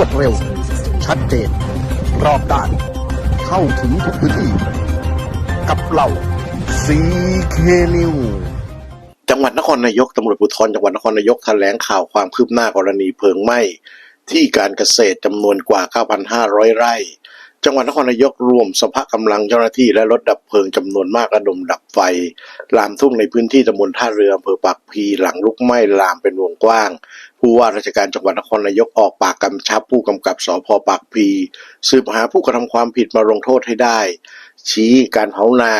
วดเร็ว ชัดเจน รอบด้าน เข้าถึงทุกพื้นที่ กับเราซีเคนิวจังหวัดนครนายกตำรวจภูธรจังหวัดนครนายกแถลงข่าวความคืบหน้ากรณีเพลิงไหม้ที่การเกษตรจำนวนกว่า 9,500 ไร่ จังหวัดนครนายกรวมสภากำลังเจ้าหน้าที่และรถดับเพลิงจำนวนมากระดมดับไฟ ลามทุ่งในพื้นที่ตำบลท่าเรืออำเภอปากพีหลังลุกไหม้ลามเป็นวงกว้าง ผู้ว่าราชการจังหวัดนครนายกออกปากกำชับผู้กำกับสพปากพีสืบหาผู้กระทำความผิดมาลงโทษให้ได้ ชี้การเผานา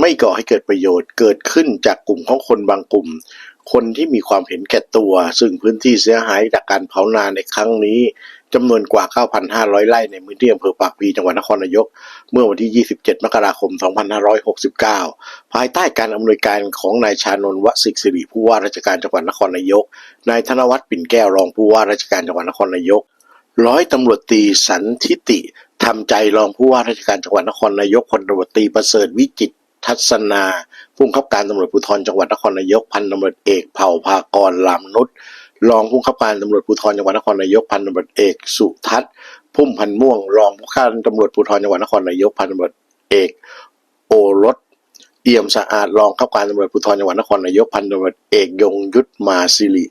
ไม่ก่อให้เกิดประโยชน์เกิดขึ้นจากกลุ่มของคนบางกลุ่ม คนที่มีความเห็นแก่ตัว ซึ่งพื้นที่เสียหายจากการเผานาในครั้งนี้ จำนวนกว่า 9,500 ไร่ในพื้นที่อำเภอปากพีจังหวัดนครนายก เมื่อวันที่ 27 มกราคม 2569 ภายใต้การอำนวยการของนายชานนท์วสิกสิริผู้ว่าราชการจังหวัดนครนายก นายธนวัฒน์ปิ่นแก้วรองผู้ว่าราชการจังหวัดนครนายก ร้อยตำรวจตรีสันทิติทำใจรองผู้ว่าราชการจังหวัดนครนายกพลตำรวจตีประเสริฐวิจิตทัศนาผู้บังคับการตำรวจภูธรจังหวัดนครนายกพันตำรวจเอกเผ่าภากรลามนุษย์ รองผู้บังคับการตำรวจภูธรจังหวัดนครนายกพันตำรวจเอกสุทัศน์พุ่มพันม่วง รองผู้บังคับการตำรวจภูธรจังหวัดนครนายกพันตำรวจเอกโอรสเอี่ยมสะอาดรองข้าการตำรวจภูธรจังหวัดนครนายกพันตำรวจเอกยงยุทธมาสิริ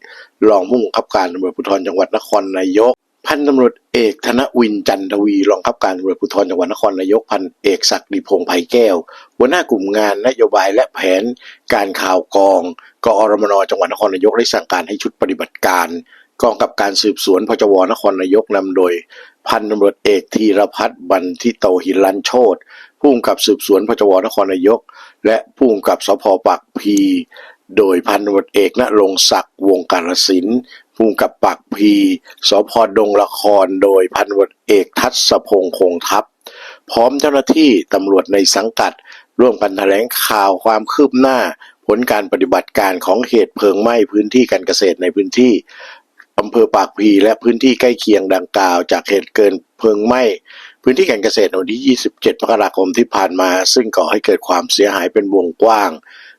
รองผู้บังคับการตำรวจภูธรจังหวัดนครนายก พันตำรวจเอกธนวินจันทวีรองข้าการตำรวจภูธรจังหวัดนครนายกพันเอกศักดิพงษ์ไผ่แก้ว หัวหน้ากลุ่มงานนโยบายและแผนการข่าวกองกอรมนจังหวัดนครนายกได้สั่งการให้ชุดปฏิบัติการกองกับการสืบสวนพจวนครนายกนำโดย พันตำรวจเอกธีรพัฒน์บันทิโตหิรันโชตผู้กำกับสืบสวนพจวนครนายก และผู้กำกับสพปากพี โดยพันตำรวจเอกณรงศักดิ์วงการศิลป์ ผู้กำกับปากพีสพดงละครโดยพันตรวเอกทัศพงษ์คงทัพ พร้อมเจ้าหน้าที่ตำรวจในสังกัด ร่วมกันแถลงข่าวความคืบหน้า ผลการปฏิบัติการของเหตุเพลิงไหม้พื้นที่การเกษตรในพื้นที่อำเภอปากพีและพื้นที่ใกล้เคียงดังกล่าว จากเหตุเกินเพลิงไหม้พื้นที่การเกษตรวันที่ 27มกราคมที่ผ่านมา ซึ่งก่อให้เกิดความเสียหายเป็นวงกว้าง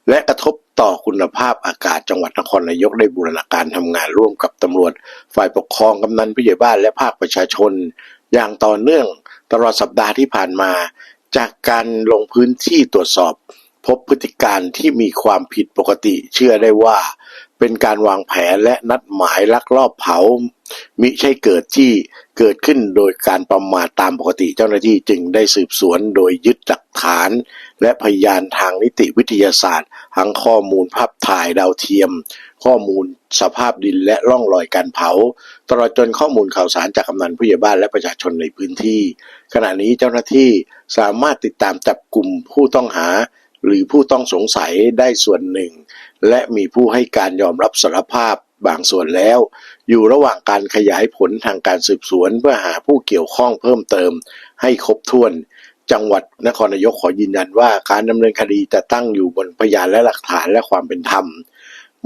และกระทบต่อคุณภาพอากาศจังหวัดนครนายกได้บูรณาการทำงานร่วมกับตำรวจ ฝ่ายปกครองกำนันผู้ใหญ่บ้านและภาคประชาชน อย่างต่อเนื่องตลอดสัปดาห์ที่ผ่านมา จากการลงพื้นที่ตรวจสอบ พบพฤติการที่มีความผิดปกติ เชื่อได้ว่า เป็นการวางแผนและนัดหมายลักลอบเผา มิใช่เกิดที่เกิดขึ้นโดยการประมาทตามปกติเจ้าหน้าที่จึงได้สืบสวนโดยยึดหลักฐาน และพยานทางนิติวิทยาศาสตร์ ทั้งข้อมูลภาพถ่ายดาวเทียม ข้อมูลสภาพดินและร่องรอยการเผา ตลอดจนข้อมูลข่าวสารจากกำนันผู้ใหญ่บ้านและประชาชนในพื้นที่ ขณะนี้เจ้าหน้าที่สามารถติดตามจับกลุ่มผู้ต้องหา หรือผู้ต้องสงสัยได้ส่วนหนึ่ง และมีผู้ให้การยอมรับสารภาพบางส่วนแล้ว อยู่ระหว่างการขยายผลทางการสืบสวน เพื่อหาผู้เกี่ยวข้องเพิ่มเติม ให้ครบถ้วน จังหวัดนครนายกขอยืนยันว่าการดำเนินคดีจะตั้งอยู่บนพยานและหลักฐานและความเป็นธรรม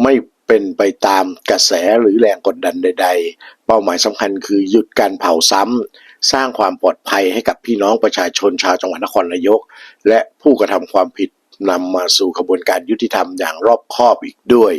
ไม่เป็นไปตามกระแสหรือแรงกดดันใด ๆ เป้าหมายสำคัญคือหยุดการเผาซ้ำสร้างความปลอดภัยให้กับพี่น้องประชาชนชาวจังหวัดนครนายก และผู้กระทำความผิด นำมาสู่ขบวนการยุติธรรมอย่างรอบคอบอีกด้วย